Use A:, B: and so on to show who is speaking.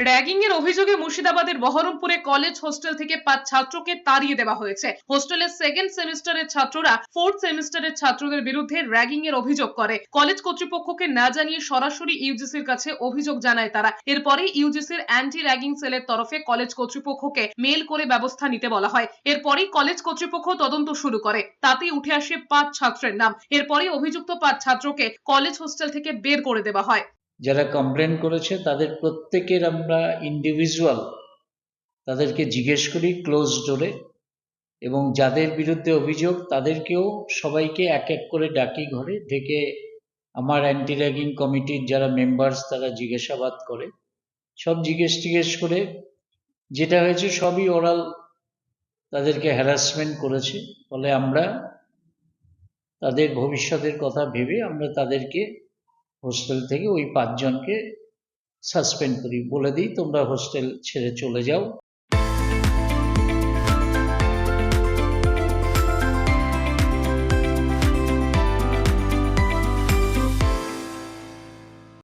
A: Ragging এর অভিযোগে মুর্শিদাবাদের বহরমপুরে কলেজ হোস্টেল থেকে পাঁচ ছাত্রকে তাড়িয়ে দেওয়া হয়েছে। হোস্টেলের সেকেন্ড সেমিস্টারের ছাত্ররা ফোর্থ সেমিস্টারের ছাত্রদের বিরুদ্ধে র্যাগিং এর অভিযোগ করে। কলেজ কর্তৃপক্ষকে না জানিয়ে সরাসরি ইউজিসির কাছে অভিযোগ জানায় তারা। এরপরে ইউজিসির অ্যান্টি র্যাগিং সেলের তরফে কলেজ কর্তৃপক্ষকে মেল করে ব্যবস্থা নিতে বলা হয়। এরপরেই কলেজ কর্তৃপক্ষ তদন্ত শুরু করে। তাতেই উঠে আসে পাঁচ ছাত্রের নাম। এরপরে অভিযুক্ত পাঁচ ছাত্রকে কলেজ হোস্টেল থেকে বের করে দেওয়া হয়।
B: যারা কমপ্লেন করেছে, তাদের প্রত্যেকের আমরা ইন্ডিভিজুয়াল তাদেরকে জিজ্ঞেস করি ক্লোজ ডোরে এবং যাদের বিরুদ্ধে অভিযোগ, তাদেরকেও সবাইকে এক এক করে ডাকি ঘরে ডেকে আমার অ্যান্টি র্যাগিং কমিটির যারা মেম্বার্স তারা জিজ্ঞাসাবাদ করে। সব জিজ্ঞেস টিজ্ঞেস করে, যেটা হয়েছে সবই ওরাল তাদেরকে হ্যারাসমেন্ট করেছে। ফলে আমরা তাদের ভবিষ্যতের কথা ভেবে আমরা তাদেরকে হোস্টেল থেকে ওই পাঁচজনকে সাসপেন্ড করি। বলে দিই তোমরা হোস্টেল ছেড়ে চলে যাও।